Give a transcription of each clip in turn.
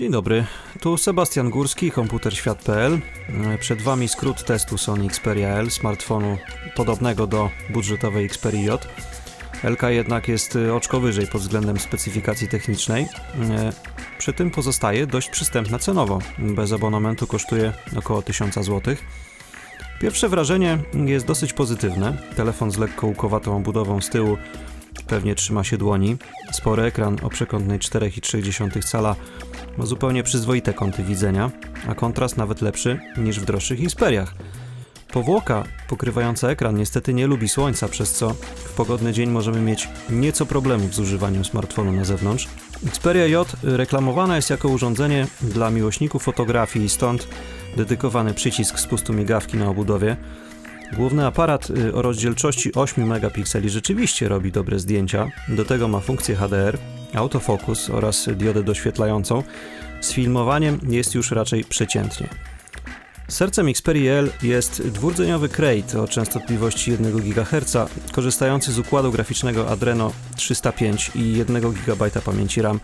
Dzień dobry, tu Sebastian Górski, komputerświat.pl. Przed Wami skrót testu Sony Xperia L, smartfonu podobnego do budżetowej Xperia J. LK jednak jest oczko wyżej pod względem specyfikacji technicznej. Przy tym pozostaje dość przystępna cenowo. Bez abonamentu kosztuje około 1000 zł. Pierwsze wrażenie jest dosyć pozytywne. Telefon z lekko łukowatą obudową z tyłu pewnie trzyma się dłoni. Spory ekran o przekątnej 4,3 cala ma zupełnie przyzwoite kąty widzenia, a kontrast nawet lepszy niż w droższych Xperiach. Powłoka pokrywająca ekran niestety nie lubi słońca, przez co w pogodny dzień możemy mieć nieco problemów z używaniem smartfonu na zewnątrz. Xperia J reklamowana jest jako urządzenie dla miłośników fotografii, stąd dedykowany przycisk spustu migawki na obudowie. Główny aparat y, o rozdzielczości 8 megapikseli rzeczywiście robi dobre zdjęcia. Do tego ma funkcję HDR, autofokus oraz diodę doświetlającą. Z filmowaniem jest już raczej przeciętnie. Sercem Xperia L jest dwurdzeniowy Crate o częstotliwości 1 GHz, korzystający z układu graficznego Adreno 305 i 1 GB pamięci RAM.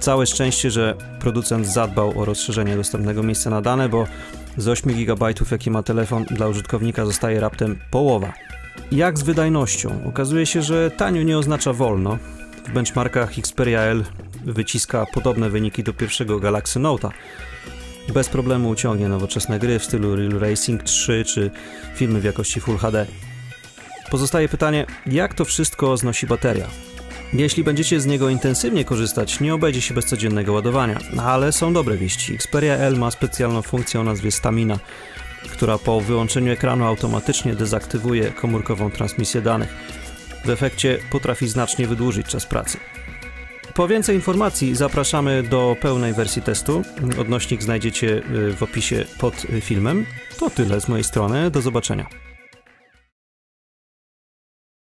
Całe szczęście, że producent zadbał o rozszerzenie dostępnego miejsca na dane, bo z 8 GB, jaki ma telefon, dla użytkownika zostaje raptem połowa. Jak z wydajnością? Okazuje się, że tanio nie oznacza wolno. W benchmarkach Xperia L wyciska podobne wyniki do pierwszego Galaxy Note'a. Bez problemu uciągnie nowoczesne gry w stylu Real Racing 3 czy filmy w jakości Full HD. Pozostaje pytanie, jak to wszystko znosi bateria? Jeśli będziecie z niego intensywnie korzystać, nie obejdzie się bez codziennego ładowania, ale są dobre wieści. Xperia L ma specjalną funkcję o nazwie Stamina, która po wyłączeniu ekranu automatycznie dezaktywuje komórkową transmisję danych. W efekcie potrafi znacznie wydłużyć czas pracy. Po więcej informacji zapraszamy do pełnej wersji testu. Odnośnik znajdziecie y, w opisie pod filmem. To tyle z mojej strony. Do zobaczenia.